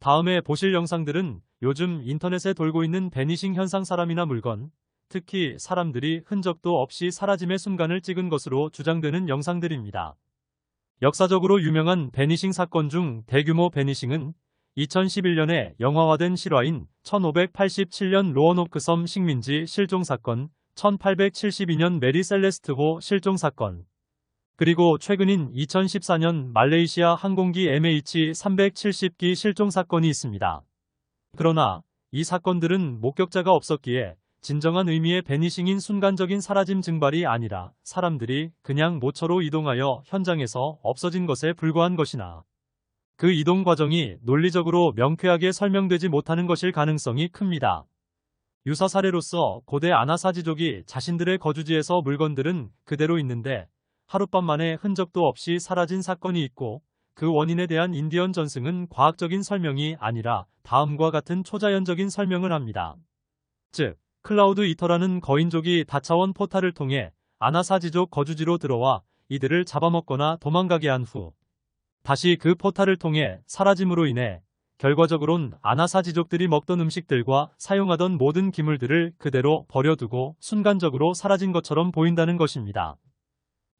다음에 보실 영상들은 요즘 인터넷에 돌고 있는 베니싱 현상 사람이나 물건, 특히 사람들이 흔적도 없이 사라짐의 순간을 찍은 것으로 주장되는 영상들입니다. 역사적으로 유명한 베니싱 사건 중 대규모 베니싱은 2011년에 영화화된 실화인 1587년 로어노크 섬 식민지 실종 사건, 1872년 메리 셀레스트호 실종 사건, 그리고 최근인 2014년 말레이시아 항공기 MH370기 실종 사건이 있습니다. 그러나 이 사건들은 목격자가 없었기에 진정한 의미의 베니싱인 순간적인 사라짐 증발이 아니라 사람들이 그냥 모처로 이동하여 현장에서 없어진 것에 불과한 것이나 그 이동 과정이 논리적으로 명쾌하게 설명되지 못하는 것일 가능성이 큽니다. 유사 사례로서 고대 아나사지족이 자신들의 거주지에서 물건들은 그대로 있는데 하룻밤 만에 흔적도 없이 사라진 사건이 있고 그 원인에 대한 인디언 전승은 과학적인 설명이 아니라 다음과 같은 초자연적인 설명을 합니다. 즉, 클라우드 이터라는 거인족이 다차원 포탈을 통해 아나사지족 거주지로 들어와 이들을 잡아먹거나 도망가게 한 후 다시 그 포탈을 통해 사라짐으로 인해 결과적으론 아나사지족들이 먹던 음식들과 사용하던 모든 기물들을 그대로 버려두고 순간적으로 사라진 것처럼 보인다는 것입니다.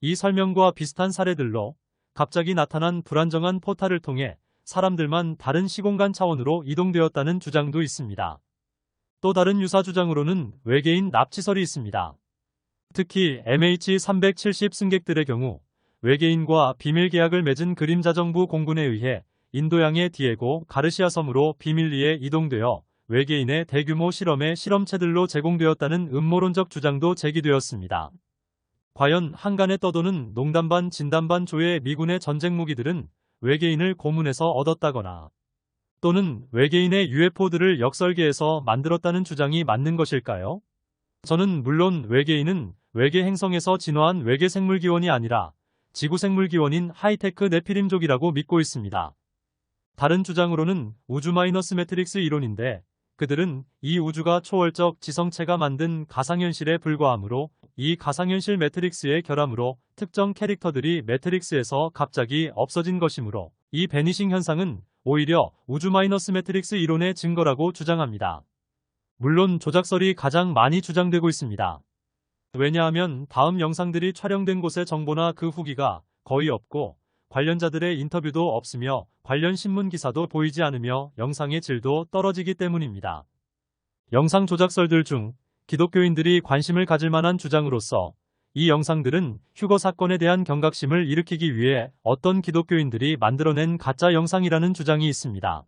이 설명과 비슷한 사례들로 갑자기 나타난 불안정한 포탈을 통해 사람들만 다른 시공간 차원으로 이동되었다는 주장도 있습니다. 또 다른 유사 주장으로는 외계인 납치설이 있습니다. 특히 MH370 승객들의 경우 외계인과 비밀 계약을 맺은 그림자 정부 공군에 의해 인도양의 디에고 가르시아 섬으로 비밀리에 이동되어 외계인의 대규모 실험의 실험체들로 제공되었다는 음모론적 주장도 제기되었습니다. 과연 한간에 떠도는 농담반 진담반 조의 미군의 전쟁 무기들은 외계인을 고문해서 얻었다거나 또는 외계인의 UFO들을 역설계해서 만들었다는 주장이 맞는 것일까요? 저는 물론 외계인은 외계 행성에서 진화한 외계 생물 기원이 아니라 지구 생물 기원인 하이테크 네피림족이라고 믿고 있습니다. 다른 주장으로는 우주 마이너스 매트릭스 이론인데 그들은 이 우주가 초월적 지성체가 만든 가상현실에 불과하므로 이 가상현실 매트릭스의 결함으로 특정 캐릭터들이 매트릭스에서 갑자기 없어진 것이므로 이 베니싱 현상은 오히려 우주 마이너스 매트릭스 이론의 증거라고 주장합니다. 물론 조작설이 가장 많이 주장되고 있습니다. 왜냐하면 다음 영상들이 촬영된 곳의 정보나 그 후기가 거의 없고 관련자들의 인터뷰도 없으며 관련 신문 기사도 보이지 않으며 영상의 질도 떨어지기 때문입니다. 영상 조작설들 중 기독교인들이 관심을 가질 만한 주장으로서 이 영상들은 휴거 사건에 대한 경각심을 일으키기 위해 어떤 기독교인들이 만들어낸 가짜 영상이라는 주장이 있습니다.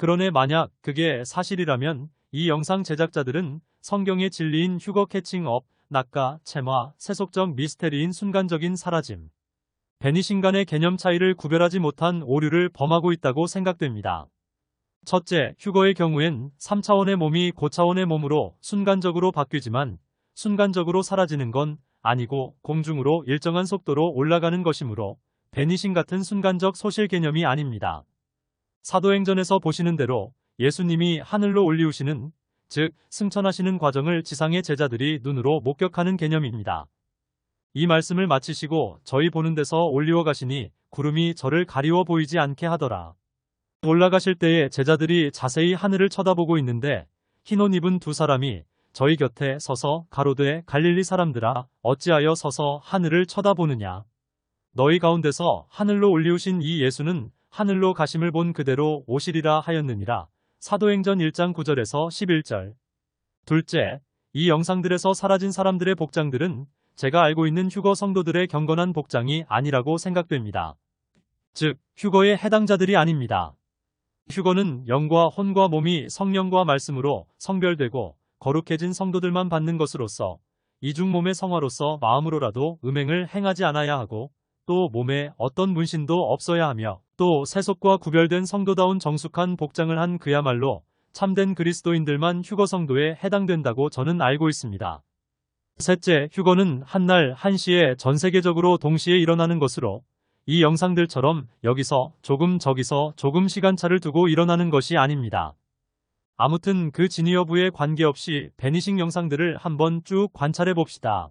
그러네 만약 그게 사실이라면 이 영상 제작자들은 성경의 진리인 휴거 캐칭업, 낙가, 체마, 세속적 미스테리인 순간적인 사라짐, 베니싱 간의 개념 차이를 구별하지 못한 오류를 범하고 있다고 생각됩니다. 첫째, 휴거의 경우엔 3차원의 몸이 고차원의 몸으로 순간적으로 바뀌지만 순간적으로 사라지는 건 아니고 공중으로 일정한 속도로 올라가는 것이므로 베니싱 같은 순간적 소실 개념이 아닙니다. 사도행전에서 보시는 대로 예수님이 하늘로 올리우시는 즉 승천하시는 과정을 지상의 제자들이 눈으로 목격하는 개념입니다. 이 말씀을 마치시고 저희 보는 데서 올리워 가시니 구름이 저를 가리워 보이지 않게 하더라. 올라가실 때에 제자들이 자세히 하늘을 쳐다보고 있는데 흰옷 입은 두 사람이 저희 곁에 서서 가로되 갈릴리 사람들아 어찌하여 서서 하늘을 쳐다보느냐. 너희 가운데서 하늘로 올리우신 이 예수는 하늘로 가심을 본 그대로 오시리라 하였느니라. 사도행전 1장 9절에서 11절. 둘째, 이 영상들에서 사라진 사람들의 복장들은 제가 알고 있는 휴거 성도들의 경건한 복장이 아니라고 생각됩니다. 즉, 휴거의 해당자들이 아닙니다. 휴거는 영과 혼과 몸이 성령과 말씀으로 성별되고 거룩해진 성도들만 받는 것으로서 이중 몸의 성화로서 마음으로라도 음행을 행하지 않아야 하고 또 몸에 어떤 문신도 없어야 하며 또 세속과 구별된 성도다운 정숙한 복장을 한 그야말로 참된 그리스도인들만 휴거 성도에 해당된다고 저는 알고 있습니다. 셋째, 휴거는 한날 한시에 전 세계적으로 동시에 일어나는 것으로 이 영상들처럼 여기서 조금 저기서 조금 시간차를 두고 일어나는 것이 아닙니다. 아무튼 그 진위 여부에 관계없이 베니싱 영상들을 한번 쭉 관찰해 봅시다.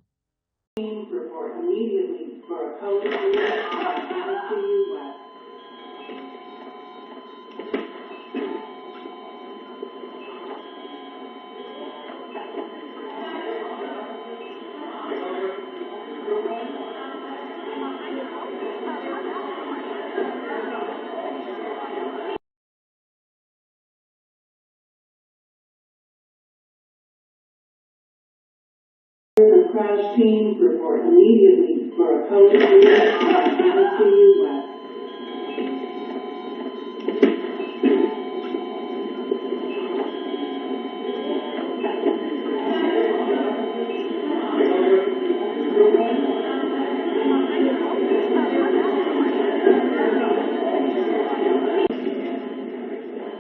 Crash team report immediately for a code.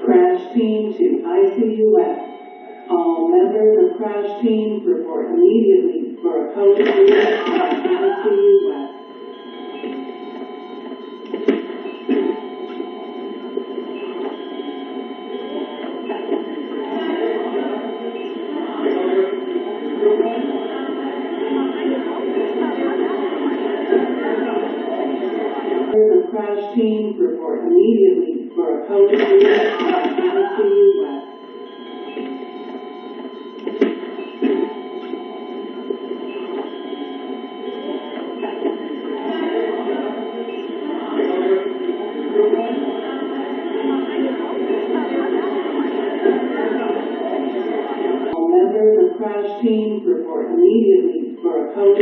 Crash team to ICU. All members of crash team report immediately or opposed to, what down to, what. Crash team report immediately for opposed to, what down to, what. Members of crash team report immediately for a code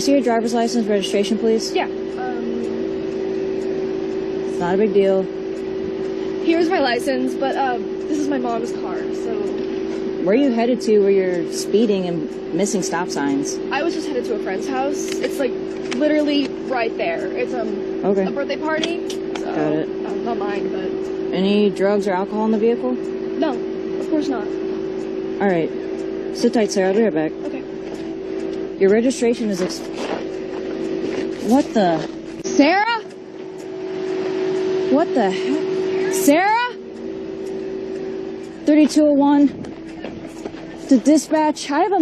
see your driver's license registration, please? Yeah. Um, It's not a big deal. here's my license, but um, this is my mom's car, so Where are you headed to where you're speeding and missing stop signs? I was just headed to a friend's house. It's like literally right there. It's um Okay. a birthday party. So, Got it. uh, not mine, but Any drugs or alcohol in the vehicle? no, of course not. All right. Sit tight, sir. I'll be right back. Okay. Your registration is. Ex- what the? Sarah? What the heck? Sarah? 3201 to dispatch. I have a